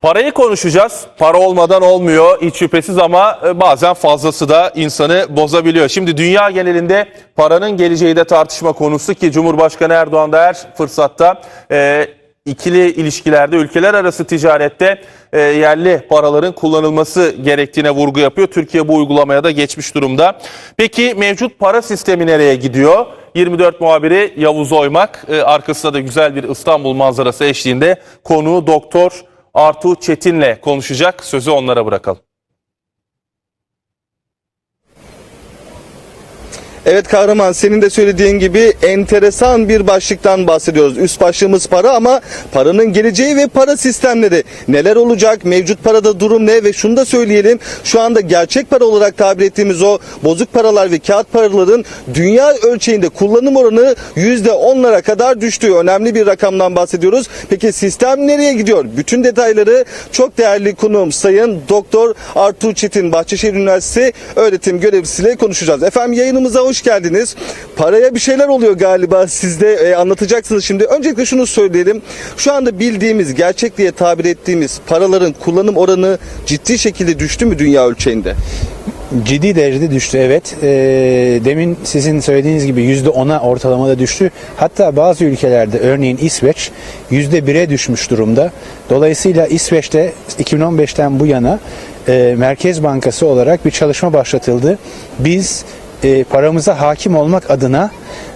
Parayı konuşacağız. Para olmadan olmuyor hiç şüphesiz ama e, bazen fazlası da insanı bozabiliyor. Şimdi dünya genelinde paranın geleceği de tartışma konusu ki Cumhurbaşkanı Erdoğan da her fırsatta e, ikili ilişkilerde ülkeler arası ticarette e, yerli paraların kullanılması gerektiğine vurgu yapıyor. Türkiye bu uygulamaya da geçmiş durumda. Peki mevcut para sistemi nereye gidiyor? 24 muhabiri Yavuz Oymak e, arkasında da güzel bir İstanbul manzarası eşliğinde konuğu doktor Artu Çetin'le konuşacak. Sözü onlara bırakalım. Evet Kahraman senin de söylediğin gibi enteresan bir başlıktan bahsediyoruz. Üst başlığımız para ama paranın geleceği ve para sistemleri. Neler olacak? Mevcut parada durum ne? Ve şunu da söyleyelim. Şu anda gerçek para olarak tabir ettiğimiz o bozuk paralar ve kağıt paraların dünya ölçeğinde kullanım oranı %10'lara kadar düştü. Önemli bir rakamdan bahsediyoruz. Peki sistem nereye gidiyor? Bütün detayları çok değerli konuğum Sayın Doktor Artur Çetin Bahçeşehir Üniversitesi öğretim görevlisiyle konuşacağız. Efendim yayınımıza hoş geldiniz. Paraya bir şeyler oluyor galiba siz de e, anlatacaksınız şimdi. Öncelikle şunu söyleyelim. Şu anda bildiğimiz, gerçek diye tabir ettiğimiz paraların kullanım oranı ciddi şekilde düştü mü dünya ölçeğinde? Ciddi derecede düştü evet. Ee, demin sizin söylediğiniz gibi %10'a ortalamada düştü. Hatta bazı ülkelerde örneğin İsveç %1'e düşmüş durumda. Dolayısıyla İsveç'te 2015'ten bu yana e, Merkez Bankası olarak bir çalışma başlatıldı. Biz e, paramıza hakim olmak adına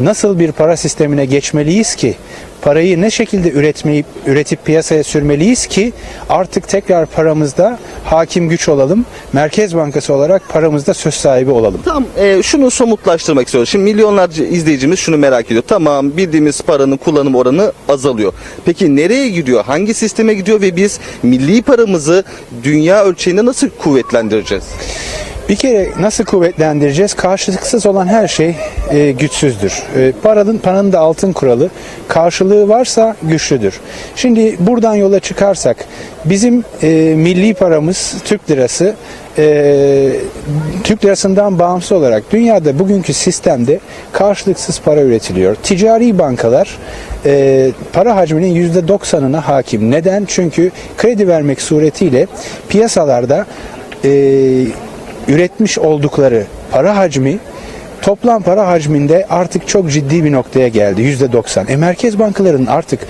nasıl bir para sistemine geçmeliyiz ki parayı ne şekilde üretmeyip üretip piyasaya sürmeliyiz ki artık tekrar paramızda hakim güç olalım. Merkez Bankası olarak paramızda söz sahibi olalım. Tam e, şunu somutlaştırmak istiyoruz. Şimdi milyonlarca izleyicimiz şunu merak ediyor. Tamam bildiğimiz paranın kullanım oranı azalıyor. Peki nereye gidiyor? Hangi sisteme gidiyor ve biz milli paramızı dünya ölçeğinde nasıl kuvvetlendireceğiz? Bir kere nasıl kuvvetlendireceğiz? Karşılıksız olan her şey e, güçsüzdür. E, paranın paranın da altın kuralı karşılığı varsa güçlüdür. Şimdi buradan yola çıkarsak bizim e, milli paramız Türk lirası e, Türk lirasından bağımsız olarak dünyada bugünkü sistemde karşılıksız para üretiliyor. Ticari bankalar e, para hacminin %90'ına hakim. Neden? Çünkü kredi vermek suretiyle piyasalarda e, üretmiş oldukları para hacmi toplam para hacminde artık çok ciddi bir noktaya geldi. Yüzde 90. E merkez bankalarının artık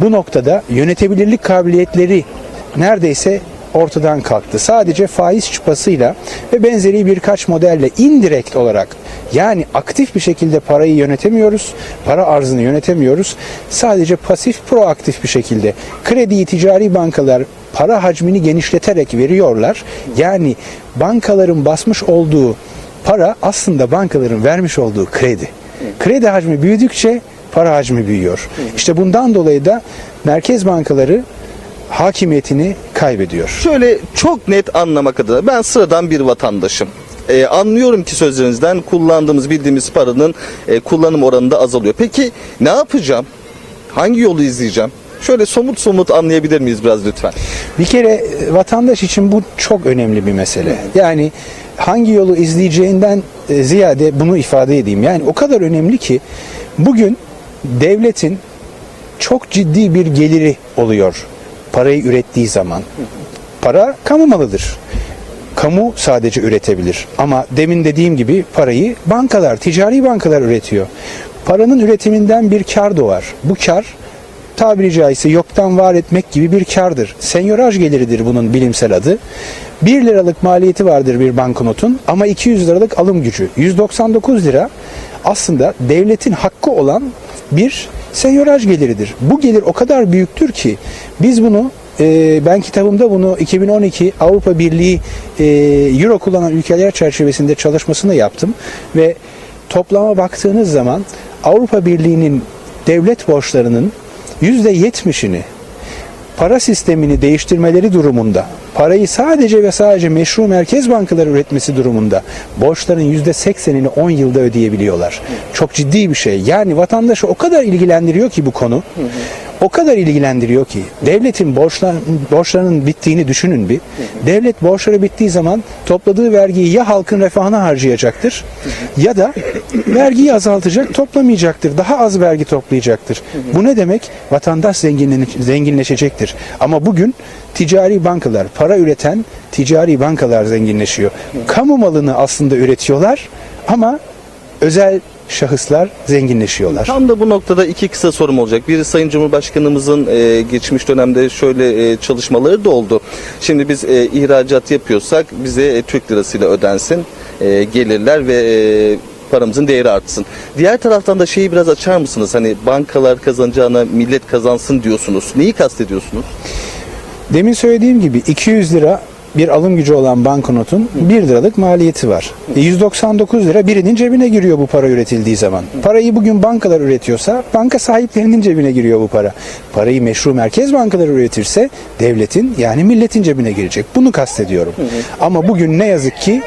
bu noktada yönetebilirlik kabiliyetleri neredeyse ortadan kalktı. Sadece faiz çıpasıyla ve benzeri birkaç modelle indirekt olarak yani aktif bir şekilde parayı yönetemiyoruz, para arzını yönetemiyoruz. Sadece pasif proaktif bir şekilde krediyi ticari bankalar para hacmini genişleterek veriyorlar. Yani bankaların basmış olduğu para aslında bankaların vermiş olduğu kredi. Kredi hacmi büyüdükçe para hacmi büyüyor. İşte bundan dolayı da merkez bankaları hakimiyetini kaybediyor. Şöyle çok net anlamak adına ben sıradan bir vatandaşım. Ee, anlıyorum ki sözlerinizden kullandığımız bildiğimiz paranın e, kullanım oranı da azalıyor. Peki ne yapacağım? Hangi yolu izleyeceğim? Şöyle somut somut anlayabilir miyiz biraz lütfen? Bir kere e, vatandaş için bu çok önemli bir mesele. Yani hangi yolu izleyeceğinden e, ziyade bunu ifade edeyim. Yani o kadar önemli ki bugün devletin çok ciddi bir geliri oluyor parayı ürettiği zaman. Para kamu malıdır. Kamu sadece üretebilir. Ama demin dediğim gibi parayı bankalar, ticari bankalar üretiyor. Paranın üretiminden bir kar doğar. Bu kar tabiri caizse yoktan var etmek gibi bir kardır. Senyoraj geliridir bunun bilimsel adı. 1 liralık maliyeti vardır bir banknotun ama 200 liralık alım gücü. 199 lira aslında devletin hakkı olan bir senyoraj geliridir. Bu gelir o kadar büyüktür ki biz bunu e, ben kitabımda bunu 2012 Avrupa Birliği e, Euro kullanan ülkeler çerçevesinde çalışmasını yaptım ve toplama baktığınız zaman Avrupa Birliği'nin devlet borçlarının %70'ini para sistemini değiştirmeleri durumunda, parayı sadece ve sadece meşru merkez bankaları üretmesi durumunda borçların %80'ini 10 yılda ödeyebiliyorlar. Çok ciddi bir şey. Yani vatandaşı o kadar ilgilendiriyor ki bu konu. O kadar ilgilendiriyor ki devletin borçlar, borçlarının bittiğini düşünün bir. Devlet borçları bittiği zaman topladığı vergiyi ya halkın refahına harcayacaktır ya da vergiyi azaltacak, toplamayacaktır. Daha az vergi toplayacaktır. Bu ne demek? Vatandaş zenginleşecektir. Ama bugün ticari bankalar, para üreten ticari bankalar zenginleşiyor. Kamu malını aslında üretiyorlar ama özel şahıslar zenginleşiyorlar. Tam da bu noktada iki kısa sorum olacak. Biri Sayın Cumhurbaşkanımızın e, geçmiş dönemde şöyle e, çalışmaları da oldu. Şimdi biz e, ihracat yapıyorsak bize e, Türk lirasıyla ödensin e, gelirler ve e, paramızın değeri artsın. Diğer taraftan da şeyi biraz açar mısınız? Hani bankalar kazanacağına millet kazansın diyorsunuz. Neyi kastediyorsunuz? Demin söylediğim gibi 200 lira bir alım gücü olan banknotun 1 liralık maliyeti var. E, 199 lira birinin cebine giriyor bu para üretildiği zaman. Parayı bugün bankalar üretiyorsa banka sahiplerinin cebine giriyor bu para. Parayı meşru merkez bankaları üretirse devletin yani milletin cebine girecek. Bunu kastediyorum. Ama bugün ne yazık ki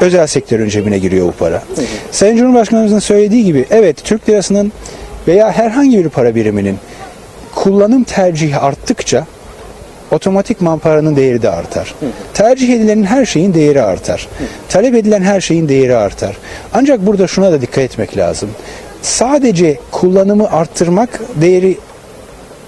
özel sektörün cebine giriyor bu para. Sayın Cumhurbaşkanımızın söylediği gibi evet Türk lirasının veya herhangi bir para biriminin kullanım tercihi arttıkça otomatikman paranın değeri de artar. Tercih edilenin her şeyin değeri artar. Talep edilen her şeyin değeri artar. Ancak burada şuna da dikkat etmek lazım. Sadece kullanımı arttırmak değeri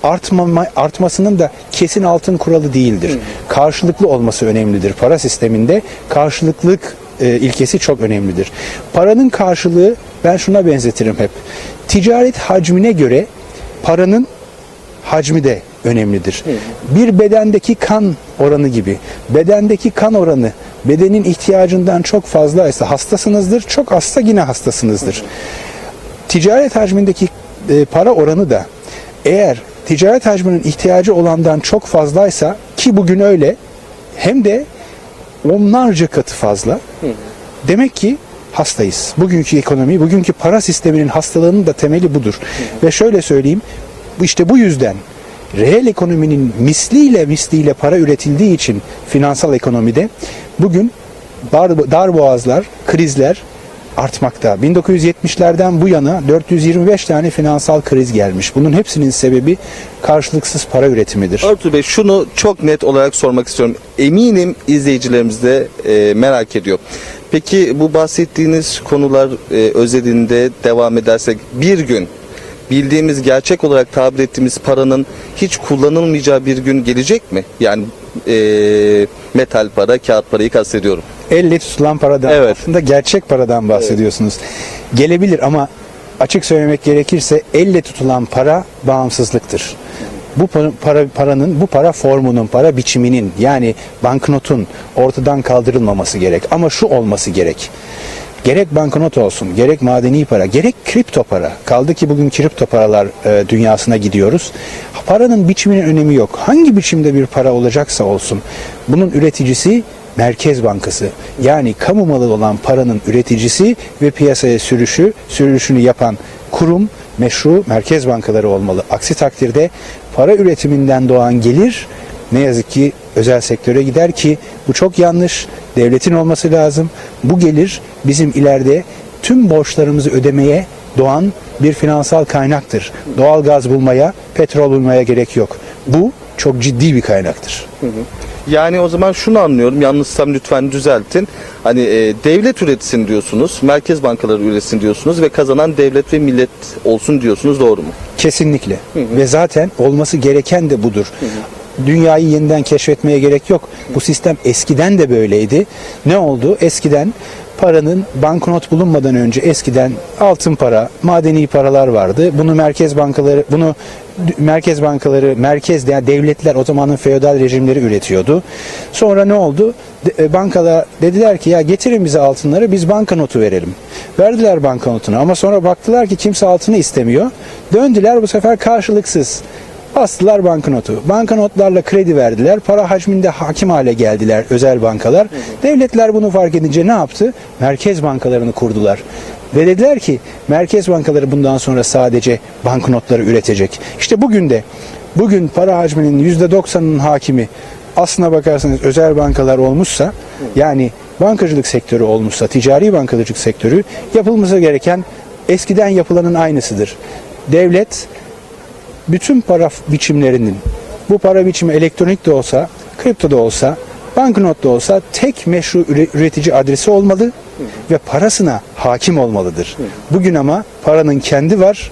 artmama, artmasının da kesin altın kuralı değildir. Karşılıklı olması önemlidir. Para sisteminde karşılıklılık e, ilkesi çok önemlidir. Paranın karşılığı ben şuna benzetirim hep. Ticaret hacmine göre paranın hacmi de önemlidir. Bir bedendeki kan oranı gibi. Bedendeki kan oranı bedenin ihtiyacından çok fazlaysa hastasınızdır. Çok hasta yine hastasınızdır. Ticaret hacmindeki e, para oranı da eğer ticaret hacminin ihtiyacı olandan çok fazlaysa ki bugün öyle hem de onlarca katı fazla. Demek ki hastayız. Bugünkü ekonomi, bugünkü para sisteminin hastalığının da temeli budur. Ve şöyle söyleyeyim, işte bu yüzden reel ekonominin misliyle misliyle para üretildiği için finansal ekonomide bugün dar, dar boğazlar, krizler artmakta. 1970'lerden bu yana 425 tane finansal kriz gelmiş. Bunun hepsinin sebebi karşılıksız para üretimidir. Artur Bey şunu çok net olarak sormak istiyorum. Eminim izleyicilerimiz de e, merak ediyor. Peki bu bahsettiğiniz konular e, özelinde devam edersek bir gün bildiğimiz gerçek olarak tabir ettiğimiz paranın hiç kullanılmayacağı bir gün gelecek mi? Yani e, metal para, kağıt parayı kastediyorum. Elle tutulan paradan Evet. aslında gerçek paradan bahsediyorsunuz. Gelebilir ama açık söylemek gerekirse elle tutulan para bağımsızlıktır. Bu para- paranın, bu para formunun, para biçiminin yani banknotun ortadan kaldırılmaması gerek. Ama şu olması gerek. Gerek banknot olsun, gerek madeni para, gerek kripto para. Kaldı ki bugün kripto paralar e, dünyasına gidiyoruz. Paranın biçiminin önemi yok. Hangi biçimde bir para olacaksa olsun. Bunun üreticisi Merkez Bankası yani kamu malı olan paranın üreticisi ve piyasaya sürüşü, sürüşünü yapan kurum meşru merkez bankaları olmalı. Aksi takdirde para üretiminden doğan gelir ne yazık ki özel sektöre gider ki bu çok yanlış. Devletin olması lazım. Bu gelir bizim ileride tüm borçlarımızı ödemeye doğan bir finansal kaynaktır. Doğal gaz bulmaya, petrol bulmaya gerek yok. Bu çok ciddi bir kaynaktır. Yani o zaman şunu anlıyorum. Yanlışsam lütfen düzeltin. Hani e, devlet üretsin diyorsunuz, merkez bankaları üretsin diyorsunuz ve kazanan devlet ve millet olsun diyorsunuz. Doğru mu? Kesinlikle. Ve zaten olması gereken de budur. Dünyayı yeniden keşfetmeye gerek yok. Bu sistem eskiden de böyleydi. Ne oldu? Eskiden paranın banknot bulunmadan önce eskiden altın para, madeni paralar vardı. Bunu merkez bankaları, bunu merkez bankaları, merkez yani devletler o zamanın feodal rejimleri üretiyordu. Sonra ne oldu? De- e, bankalar dediler ki ya getirin bize altınları biz banknotu verelim. Verdiler banknotunu ama sonra baktılar ki kimse altını istemiyor. Döndüler bu sefer karşılıksız. Bastılar banknotu. Banknotlarla kredi verdiler. Para hacminde hakim hale geldiler özel bankalar. Devletler bunu fark edince ne yaptı? Merkez bankalarını kurdular. Ve dediler ki merkez bankaları bundan sonra sadece banknotları üretecek. İşte bugün de bugün para hacminin %90'ının hakimi aslına bakarsanız özel bankalar olmuşsa yani bankacılık sektörü olmuşsa ticari bankacılık sektörü yapılması gereken eskiden yapılanın aynısıdır. Devlet bütün para biçimlerinin bu para biçimi elektronik de olsa, kripto da olsa, banknot da olsa tek meşru üre- üretici adresi olmalı ve parasına hakim olmalıdır. Bugün ama paranın kendi var.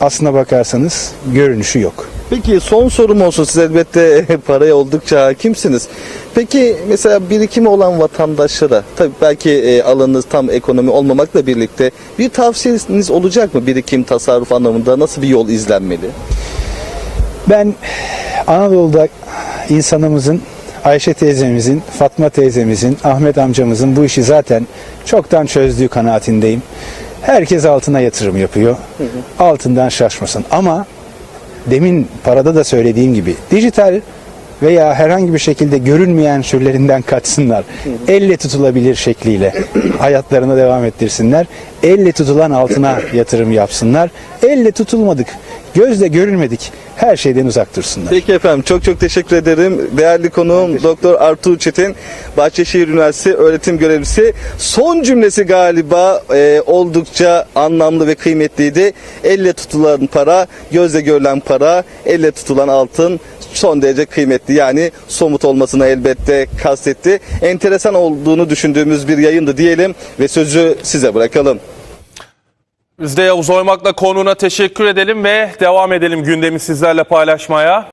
Aslına bakarsanız görünüşü yok. Peki son sorum olsun siz elbette paraya oldukça hakimsiniz. Peki mesela birikimi olan vatandaşlara tabii belki e, alanınız tam ekonomi olmamakla birlikte bir tavsiyeniz olacak mı birikim tasarruf anlamında nasıl bir yol izlenmeli? Ben Anadolu'da insanımızın Ayşe teyzemizin, Fatma teyzemizin, Ahmet amcamızın bu işi zaten çoktan çözdüğü kanaatindeyim. Herkes altına yatırım yapıyor. Altından şaşmasın. Ama demin parada da söylediğim gibi dijital veya herhangi bir şekilde görünmeyen türlerinden kaçsınlar. Elle tutulabilir şekliyle hayatlarına devam ettirsinler. Elle tutulan altına yatırım yapsınlar. Elle tutulmadık, gözle görülmedik her şeyden uzak dursunlar. Peki efendim çok çok teşekkür ederim. Değerli konuğum Doktor Artur Çetin, Bahçeşehir Üniversitesi öğretim görevlisi. Son cümlesi galiba e, oldukça anlamlı ve kıymetliydi. Elle tutulan para, gözle görülen para, elle tutulan altın son derece kıymetli. Yani somut olmasına elbette kastetti. Enteresan olduğunu düşündüğümüz bir yayındı diyelim ve sözü size bırakalım. Biz de Yavuz Oymak'la konuğuna teşekkür edelim ve devam edelim gündemi sizlerle paylaşmaya.